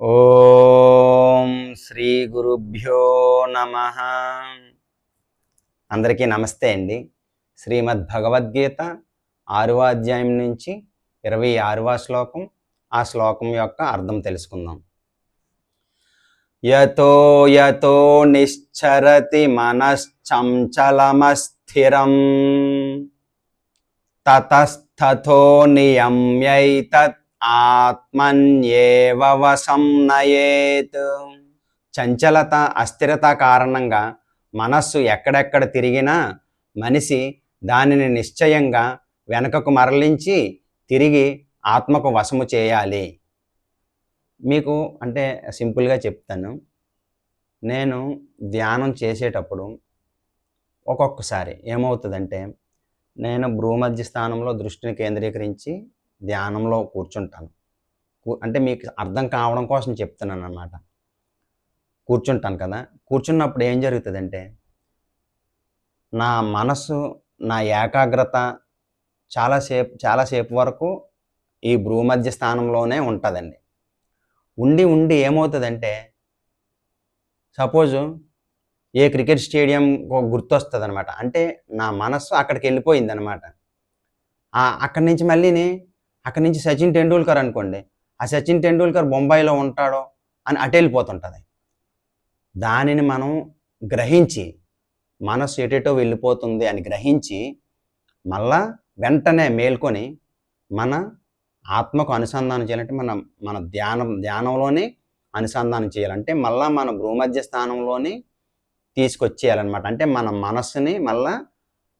ఓం శ్రీ గురుభ్యో నమ. అందరికీ నమస్తే అండి. శ్రీమద్ భగవద్గీత ఆరవ అధ్యాయం నుంచి ఇరవై ఆరవ శ్లోకం ఆ శ్లోకం యొక్క అర్థం తెలుసుకుందాం. యతో యతో నిశ్చరతి మనశ్చంచలమస్థిరం తతస్థతో నియమ్యైతత్ ఆత్మన్యేవ నయేత్. చంచలత అస్థిరత కారణంగా మనస్సు ఎక్కడెక్కడ తిరిగినా మనిషి దానిని నిశ్చయంగా వెనకకు మరలించి తిరిగి ఆత్మకు వశము చేయాలి. మీకు అంటే సింపుల్గా చెప్తాను. నేను ధ్యానం చేసేటప్పుడు ఒక్కొక్కసారి ఏమవుతుందంటే నేను భ్రూమధ్య స్థానంలో దృష్టిని కేంద్రీకరించి ధ్యానంలో కూర్చుంటాను. అంటే మీకు అర్థం కావడం కోసం చెప్తున్నాను అన్నమాట కూర్చుంటాను కదా. కూర్చున్నప్పుడు ఏం జరుగుతుందంటే నా మనసు నా ఏకాగ్రత చాలాసేపు చాలాసేపు వరకు ఈ భ్రూమధ్య స్థానంలోనే ఉంటుందండి. ఉండి ఉండి ఏమవుతుందంటే సపోజు ఏ క్రికెట్ స్టేడియం గుర్తొస్తుంది అనమాట అంటే నా మనస్సు అక్కడికి వెళ్ళిపోయింది అనమాట అక్కడి నుంచి మళ్ళీని అక్కడి నుంచి సచిన్ టెండూల్కర్ అనుకోండి ఆ సచిన్ టెండూల్కర్ బొంబాయిలో ఉంటాడో అని అటు వెళ్ళిపోతుంటుంది దానిని మనం గ్రహించి మనసు ఎటేటో వెళ్ళిపోతుంది అని గ్రహించి మళ్ళా వెంటనే మేల్కొని మన ఆత్మకు అనుసంధానం చేయాలంటే మన మన ధ్యానం ధ్యానంలోనే అనుసంధానం చేయాలంటే మళ్ళా మన భూమధ్య స్థానంలోని తీసుకొచ్చేయాలన్నమాట. అంటే మన మనస్సుని మళ్ళా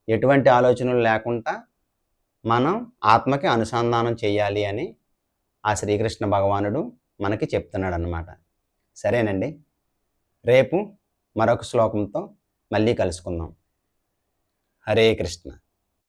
ఎటువంటి ఆలోచనలు లేకుండా మనం ఆత్మకి అనుసంధానం చేయాలి అని ఆ శ్రీకృష్ణ భగవానుడు మనకి చెప్తున్నాడు అనమాట సరేనండి? రేపు మరొక శ్లోకంతో మళ్ళీ కలుసుకుందాం. హరే కృష్ణ.